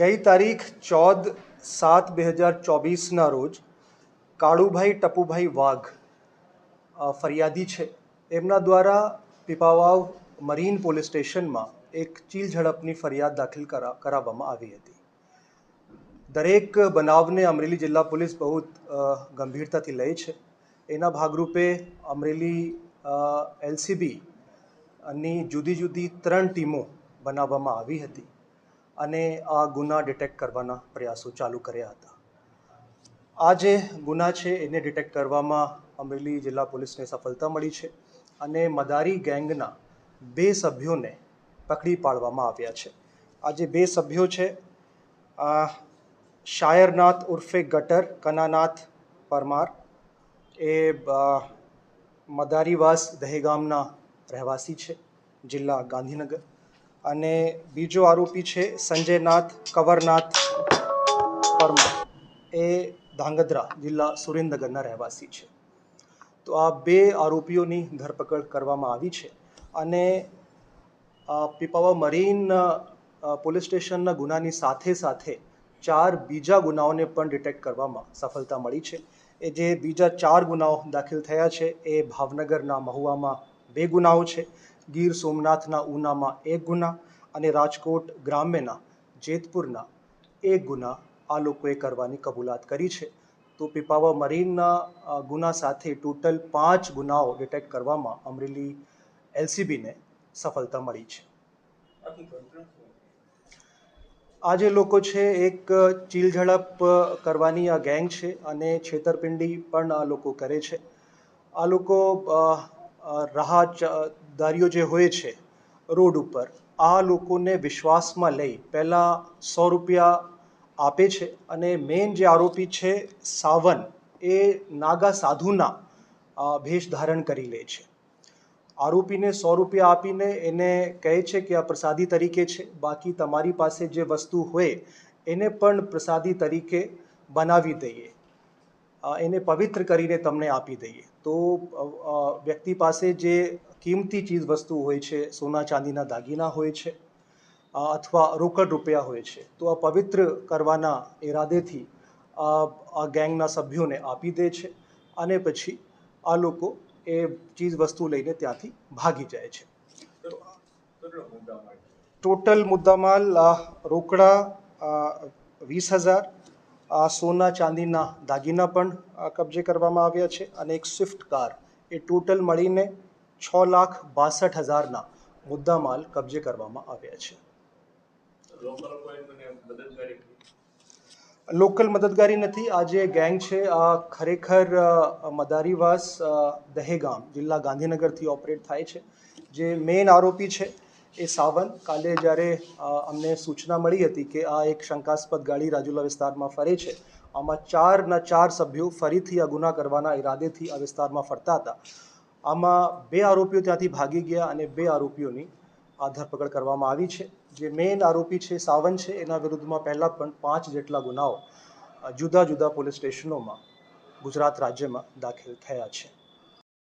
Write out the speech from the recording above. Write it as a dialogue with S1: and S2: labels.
S1: ગઈ તારીખ ચૌદ સાત બે હજાર ચોવીસના રોજ કાળુભાઈ ટપુભાઈ વાઘ ફરિયાદી છે. એમના દ્વારા પીપાવાવ મરીન પોલીસ સ્ટેશનમાં એક ચીલ ઝડપની ફરિયાદ દાખલ કરા, કરાવવામાં આવી હતી. દરેક બનાવને અમરેલી જિલ્લા પોલીસ બહુ ગંભીરતાથી લે છે. એના ભાગરૂપે અમરેલી એલસીબી ની જુદી જુદી ત્રણ ટીમો બનાવવામાં આવી હતી. અને આ ગુના ડિટેક્ટ કરવાના પ્રયાસો ચાલુ કર્યા હતા. આ જે ગુના છે એને ડિટેક્ટ કરવામાં અમરેલી જિલ્લા પોલીસને સફળતા મળી છે અને મદારી ગેંગના બે સભ્યોને પકડી પાડવામાં આવ્યા છે. આ જે બે સભ્યો છે શાયરનાથ ઉર્ફે ગટર, કનાનાથ પરમાર, એ મદારીવાસ દહેગામના રહેવાસી છે, જિલ્લા ગાંધીનગર. અને બીજો આરોપી છે સંજયનાથ કવરનાથ પરમાર. એ ધાંગધ્રા જિલ્લા સુરેન્દ્રનગરના રહેવાસી છે. તો આ બે આરોપીઓની ધરપકડ કરવામાં આવી છે અને પીપાવા મરીન પોલીસ સ્ટેશનના ગુનાની સાથે સાથે ચાર બીજા ગુનાઓને પણ ડિટેક્ટ કરવામાં સફળતા મળી છે. એ જે બીજા ચાર ગુનાઓ દાખલ થયા છે એ ભાવનગરના મહુવામાં બે ગુનાઓ છે. ગીર સોમનાથના ઉનામાં એક ગુના અને રાજકોટ ગ્રામ્યના જેતપુરના એક ગુના આ લોકોએ કરવાની કબૂલાત કરી છે. તો પીપાવા મરીનના ગુના સાથે ટોટલ પાંચ ગુનાઓ ડિટેક્ટ કરવામાં અમરેલી એલસીબીને સફળતા મળી છે. આ જે લોકો છે એક ચીલ ઝડપ કરવાની આ ગેંગ છે અને છેતરપિંડી પણ આ લોકો કરે છે. આ લોકો રાહદારીઓ જે હોય છે, રોડ ઉપર, આ લોકોને વિશ્વાસમાં લઈ પહેલાં સો રૂપિયા આપે છે અને મેઇન જે આરોપી છે સાવન, એ નાગા સાધુના ભેષ ધારણ કરી લે છે. આરોપીને સો રૂપિયા આપીને એને કહે છે કે આ પ્રસાદી તરીકે છે, બાકી તમારી પાસે જે વસ્તુ હોય, એને પણ પ્રસાદી તરીકે બનાવી દઈએ. એને પવિત્ર કરીને તમને આપી દઈએ. તો વ્યક્તિ પાસે જે કિંમતી ચીજ વસ્તુ હોય છે, સોના ચાંદીના દાગીના હોય છે અથવા રોકડ રૂપિયા હોય છે, તો આ પવિત્ર કરવાના ઈરાદેથી આ ગેંગના સભ્યોને આપી દે છે અને પછી આ લોકો એ ચીજ વસ્તુ લઈને ત્યાંથી ભાગી જાય છે. ટોટલ મુદ્દામાલ રોકડા વીસ હજાર સોના ચાંદીના દાગીના પણ કબજે કરવામાં આવ્યા છે અને એક સ્વિફ્ટ કાર એ ટોટલ મળીને છ લાખ બાસઠ હજારના મુદ્દામાલ કબજે કરવામાં આવ્યા છે. લોકલ મદદગારી નથી, આ જે ગેંગ છે, આ ખરેખર મદારીવાસ દહેગામ જિલ્લા ગાંધીનગરથી ઓપરેટ થાય છે. જે મેઇન આરોપી છે એ સાવન. કાલે જ્યારે અમને સૂચના મળી હતી કે આ એક શંકાસ્પદ ગાડી રાજુલા વિસ્તારમાં ફરે છે, આમાં ચારના ચાર સભ્યો ફરીથી આ ગુના કરવાના ઈરાદેથી આ વિસ્તારમાં ફરતા હતા. આમાં બે આરોપીઓ ત્યાંથી ભાગી ગયા અને બે આરોપીઓની આ ધરપકડ કરવામાં આવી છે. જે મેઇન આરોપી છે, સાવન છે, એના વિરુદ્ધમાં પહેલાં પણ પાંચ જેટલા ગુનાઓ જુદા જુદા પોલીસ સ્ટેશનોમાં ગુજરાત રાજ્યમાં દાખલ થયા છે.